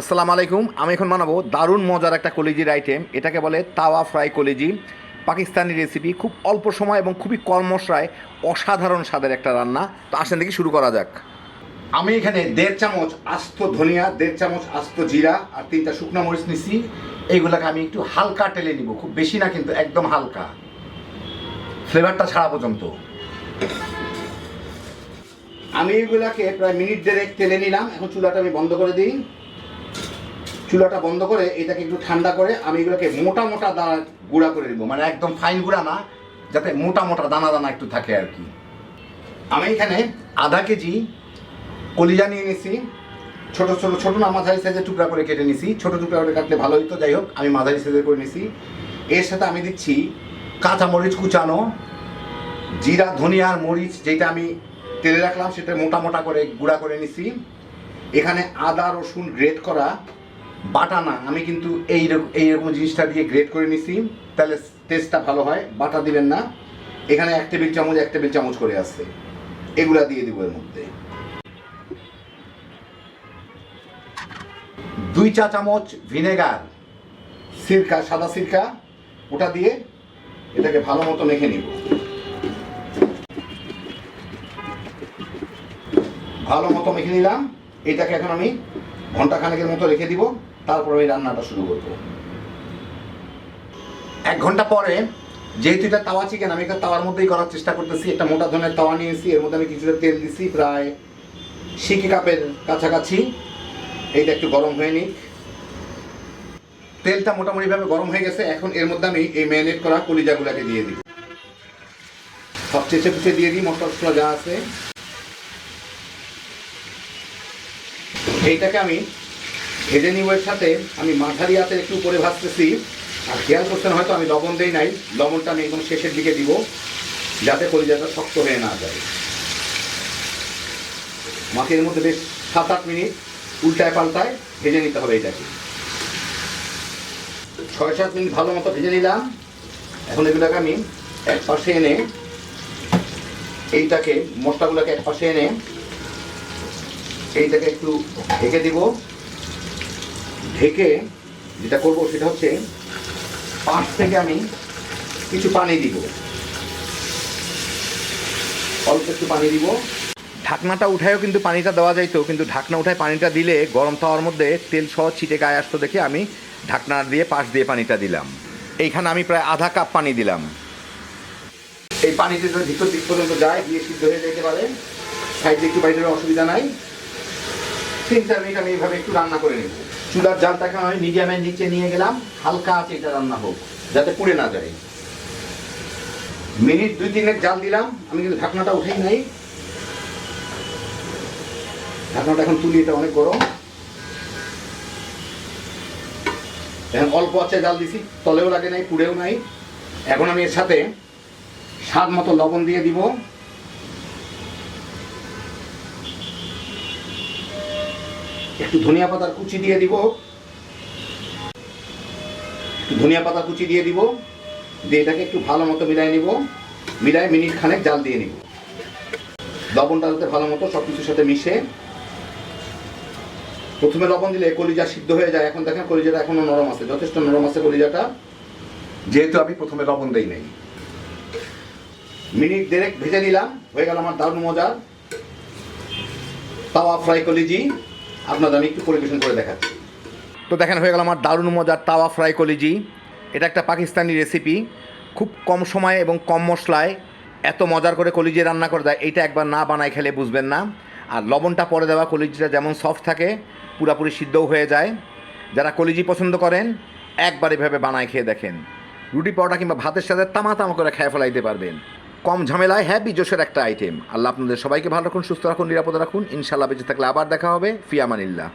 আসসালামু আলাইকুম। আমি এখন বানাবো দারুণ মজার একটা কলিজির আইটেম এটাকে বলে তাওয়া ফ্রাই কলিজি। পাকিস্তানি রেসিপি খুব অল্প সময় এবং খুবই কম মশলায় অসাধারণ স্বাদের একটা রান্না। তো আসেন দেখি শুরু করা যাক। আমি এখানে দেড় চামচ আস্ত ধনিয়া, দেড় চামচ আস্ত জিরা আর তিনটা শুকনো মরিচ নিছি। এইগুলোকে আমি একটু হালকা টেলে নিব। খুব বেশি না, কিন্তু একদম হালকা। ফ্লেভারটা ছাড়া পর্যন্ত। আমি এগুলাকে প্রায় মিনিট দেড়েক তেলে নিলাম। এখন চুলাটা আমি বন্ধ করে দিই। চুলাটা বন্ধ করে এটাকে একটু ঠান্ডা করে আমি এগুলোকে মোটা মোটা দানা গুঁড়া করে দিব। মানে একদম ফাইন গুঁড়া না, যাতে মোটা মোটা দানা দানা একটু থাকে আর কি। আমি এখানে আধা কেজি কলিজা নিয়ে নিছি। ছোট ছোট ছোট না, মাঝারি সাইজের টুকরা করে কেটে নিছি। ছোট টুকরা করে কাটলে ভালো হতো যাই হোক, আমি মাঝারি সাইজের করে নিছি। এর সাথে আমি দিচ্ছি কাঁচা মরিচ কুচানো, জিরা ধনিয়ার মরিচ যেটা আমি তেলে রাখলাম, সেটা মোটা মোটা করে গুঁড়া করে নিছি। এখানে আদা, রসুন গ্রেট করা বাটা না, আমি কিন্তু এই রকম এইরকম জিনিসটা দিয়ে গ্রেট করে নিছি, তাহলে টেস্টটা ভালো হয়, বাটা দিবেন না। এখানে এক টেবিল চামচ, এক টেবিল চামচ করে আসছে এগুলা দিয়ে দিব এর মধ্যে। দুই চা চামচ ভিনেগার সিরকা, সাদা সিরকা, ওটা দিয়ে এটাকে ভালো মতো মেখে নিব। ভালো মতো মেখে নিলাম। এটাকে এখন আমি ঘণ্টা খানেকের মতো রেখে দিব। তারপর আমি রান্নাটা শুরু করব। এক ঘণ্টা পরে যেহেতু এটা তাওয়া চিকেন আমি এটা তাওয়ার মধ্যেই করার চেষ্টা করতেছি, একটা মোটা ধরনের তাওয়া নিয়েছি, এর মধ্যে আমি কিছুটা তেল দিছি, প্রায় সিকি কাপের কাছাকাছি। এইটা একটু গরম হয়ে নিক। তেলটা মোটামুটিভাবে গরম হয়ে গেছে, এখন এর মধ্যে আমি এই ম্যারিনেট করা কলিজাগুলাকে দিয়ে দিই সব চেঁচে পুচে দিয়ে দিই মশলা যা আছে। এইটাকে আমি ভেজে নিব এর সাথে। আমি মাঝারি হাতে একটু উপরে ভাজতেছি। আর খেয়াল করছেন, হয়তো আমি লবণ দেই নাই। লবণটা আমি একদম শেষের দিকে দিব, যাতে কলিজাটা শক্ত হয়ে না যায়। মাছের মধ্যে বেশ সাত আট মিনিট উল্টায় পাল্টায় ভেজে নিতে হবে এটাকে। ছয় সাত মিনিট ভালো মতো ভেজে নিলাম। এখন এগুলোকে আমি এক পাশে এনে এইটাকে, মশলাগুলোকে এক পাশে এনে এইটাকে একটু ঢেকে দিব। ঢেকে যেটা করব সেটা হচ্ছে পাশ থেকে আমি কিছু পানি দিব। অল্প একটু পানি দিব। ঢাকনাটা উঠায়ও কিন্তু পানিটা দেওয়া যাইতো, কিন্তু ঢাকনা উঠায় পানিটা দিলে গরম তাওয়ার মধ্যে তেল সহ ছিটে গায়ে আসতো দেখে আমি ঢাকনা দিয়ে পাশ দিয়ে পানিটা দিলাম। এইখানে আমি প্রায় আধা কাপ পানি দিলাম। এই পানিতে যদি ভিতর দিক পর্যন্ত যায়, দিয়ে সিদ্ধ হয়ে যেতে পারে। সাইডে একটু বাইরের অসুবিধা নাই। তিন চার মিনিট আমি এইভাবে একটু রান্না করে নেব। চুলার জালটাকে আমি মিডিয়ামের নিচে নিয়ে গেলাম, হালকা আছে এটা রান্না হোক, যাতে পুড়ে না যায়। মিনিট দুই তিনের জাল দিলাম, আমি কিন্তু ঢাকনাটা উঠেই নাই। ঢাকনাটা এখন তুলি, এটা অনেক গরম। এখন অল্প আছে জাল দিছি, তলেও লাগে নাই, পুড়েও নাই। এখন আমি এর সাথে স্বাদ মতো লবণ দিয়ে দিব। একটু ধনিয়া পাতার কুচি দিয়ে দিব। একটু ধনিয়া পাতা কুচি দিয়ে দিব। দিয়ে এটাকে একটু ভালো মতো মিলাই নিব। মিলাই মিনিট খানেক জাল দিয়ে নিব। লবণটা যাতে ভালো মতো সব কিছুর সাথে মিশে। প্রথমে লবণ দিলে কলিজা সিদ্ধ হয়ে যায়। এখন দেখেন কলিজাটা এখনও নরম আছে, যথেষ্ট নরম আছে কলিজাটা। যেহেতু আমি প্রথমে লবণ দেই নাই। মিনিট দেড়েক ভেজে নিলাম। হয়ে গেল আমার দারুণ মজার তাওয়া ফ্রাই কলিজি। আপনাদের আমি একটু পরিবেশন করে দেখাচ্ছি। তো দেখেন, হয়ে গেল আমার দারুণ মজার তাওয়া ফ্রাই কলিজি। এটা একটা পাকিস্তানি রেসিপি খুব কম সময়ে এবং কম মশলায় এত মজার করে কলিজি রান্না করে দেয় এইটা একবার না বানায় খেলে বুঝবেন না। আর লবণটা পরে দেওয়া কলিজিটা যেমন সফট থাকে, পুরাপুরি সিদ্ধও হয়ে যায়। যারা কলিজি পছন্দ করেন, একবার এভাবে বানায় খেয়ে দেখেন। রুটি পরোটা কিংবা ভাতের সাথে তামা তামা করে খেয়ে ফেলাইতে পারবেন। কম ঝামেলায় হ্যাপি জোশের একটা আইটেম আল্লাহ আপনাদের সবাইকে ভালো রাখুন, সুস্থ রাখুন, নিরাপদে রাখুন। ইনশাল্লাহ বেঁচে থাকলে আবার দেখা হবে। ফিয়ামানিল্লাহ।